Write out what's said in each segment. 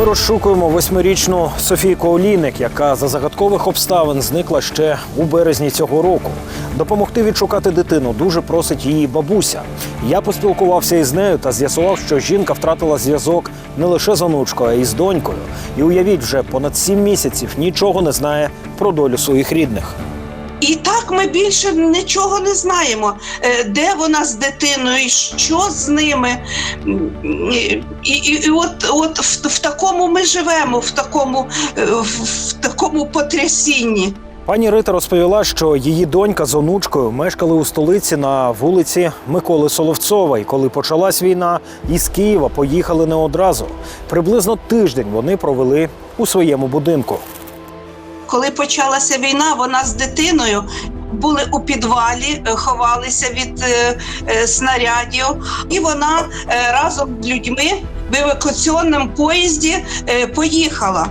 Ми розшукуємо восьмирічну Софійку Олійник, яка за загадкових обставин зникла ще у березні цього року. Допомогти відшукати дитину дуже просить її бабуся. Я поспілкувався із нею та з'ясував, що жінка втратила зв'язок не лише з онучкою, а й з донькою. І уявіть, вже понад сім місяців нічого не знає про долю своїх рідних. І так ми більше нічого не знаємо, Е, де вона з дитиною, що з ними. І, і, і от, от в, в такому ми живемо, в такому, е, в, в такому потрясінні. Пані Рита розповіла, що її донька з онучкою мешкали у столиці на вулиці Миколи Соловцова. І коли почалась війна, із Києва поїхали не одразу. Приблизно тиждень вони провели у своєму будинку. Коли почалася війна, вона з дитиною були у підвалі, е, ховалися від е, е, снарядів, і вона е, разом з людьми в евакуаційному поїзді е, поїхала.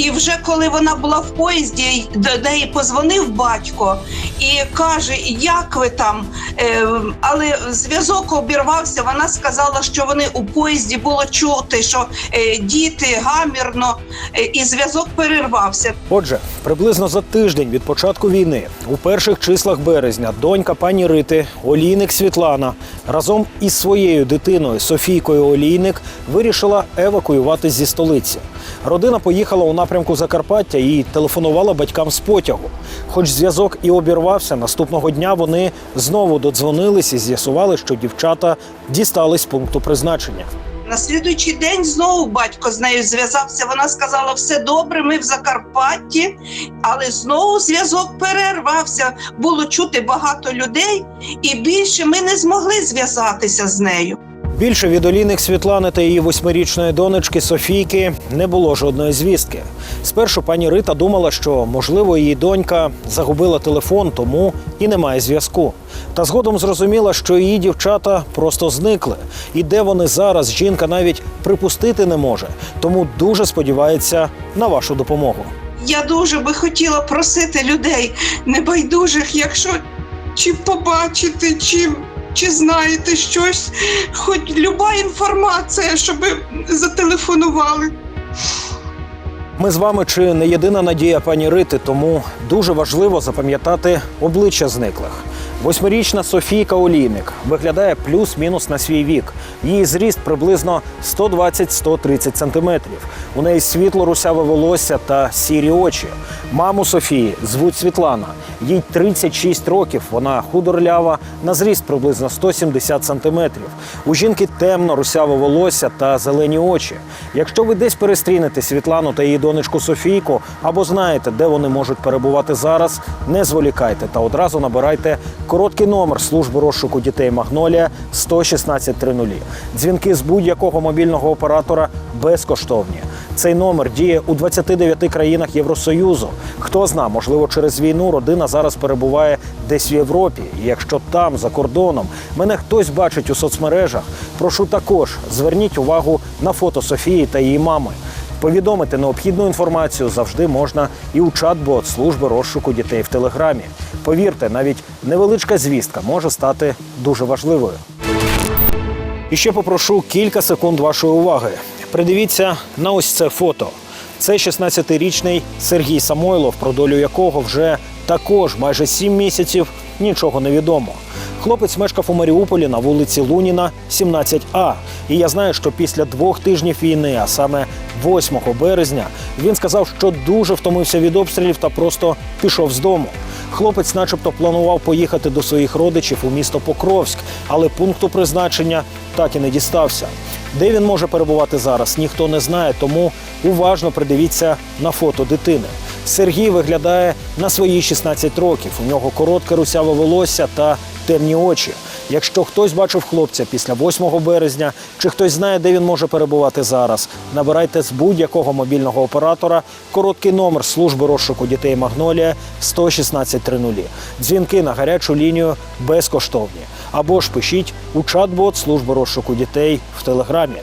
І вже коли вона була в поїзді, до неї позвонив батько і каже: Як ви там? Е, але зв'язок обірвався. Вона сказала, що вони у поїзді було чути, що е, діти гамірно, е, і зв'язок перервався. Отже, приблизно за тиждень від початку війни, у перших числах березня, донька пані Рити Олійник Світлана разом із своєю дитиною Софійкою Олійник вирішила евакуюватись зі столиці. Родина поїхала у напрямку Закарпаття і телефонувала батькам з потягу. Хоч зв'язок і обірвався, наступного дня вони знову додзвонились і з'ясували, що дівчата дістались пункту призначення. На слідуючий день знову батько з нею зв'язався. Вона сказала: все добре, ми в Закарпатті, але знову зв'язок перервався. Було чути багато людей, і більше ми не змогли зв'язатися з нею. Більше від Олійник Світлани та її восьмирічної донечки Софійки не було жодної звістки. Спершу пані Рита думала, що можливо її донька загубила телефон, тому і немає зв'язку. Та згодом зрозуміла, що її дівчата просто зникли. І де вони зараз, жінка навіть припустити не може. Тому дуже сподівається на вашу допомогу. Я дуже би хотіла просити людей небайдужих, якщо чи побачите, чи, чи знаєте щось, хоч люба інформація, щоб зателефонували. Ми з вами чи не єдина надія пані Рити, тому дуже важливо запам'ятати обличчя зниклих. Восьмирічна Софійка Олійник виглядає плюс-мінус на свій вік. Її зріст приблизно 120-130 сантиметрів. У неї світло русяве волосся та сірі очі. Маму Софії звуть Світлана. Їй 36 років. Вона худорлява, на зріст приблизно 170 сантиметрів. У жінки темно русяве волосся та зелені очі. Якщо ви десь перестрінете Світлану та її донечку Софійку або знаєте, де вони можуть перебувати зараз, не зволікайте та одразу набирайте короткий номер служби розшуку дітей Магнолія 116 30. Дзвінки з будь-якого мобільного оператора безкоштовні. Цей номер діє у 29 країнах Євросоюзу. Хто зна, можливо, через війну родина зараз перебуває десь в Європі. І якщо там, за кордоном, мене хтось бачить у соцмережах, прошу також зверніть увагу на фото Софії та її мами. Повідомити необхідну інформацію завжди можна і у чат-бот служби розшуку дітей в телеграмі. Повірте, навіть невеличка звістка може стати дуже важливою. І ще попрошу кілька секунд вашої уваги. Придивіться на ось це фото. Це 16-річний Сергій Самойлов, про долю якого вже також майже 7 місяців нічого не відомо. Хлопець мешкав у Маріуполі на вулиці Луніна, 17А. І я знаю, що після двох тижнів війни, а саме 8 березня, він сказав, що дуже втомився від обстрілів та просто пішов з дому. Хлопець, начебто, планував поїхати до своїх родичів у місто Покровськ, але пункту призначення так і не дістався. Де він може перебувати зараз, ніхто не знає, тому уважно придивіться на фото дитини. Сергій виглядає на свої 16 років. У нього коротке русяве волосся та темні очі. Якщо хтось бачив хлопця після 8 березня, чи хтось знає, де він може перебувати зараз, набирайте з будь-якого мобільного оператора короткий номер служби розшуку дітей Магнолія 116 30. Дзвінки на гарячу лінію безкоштовні. Або ж пишіть у чат-бот служби розшуку дітей в телеграмі.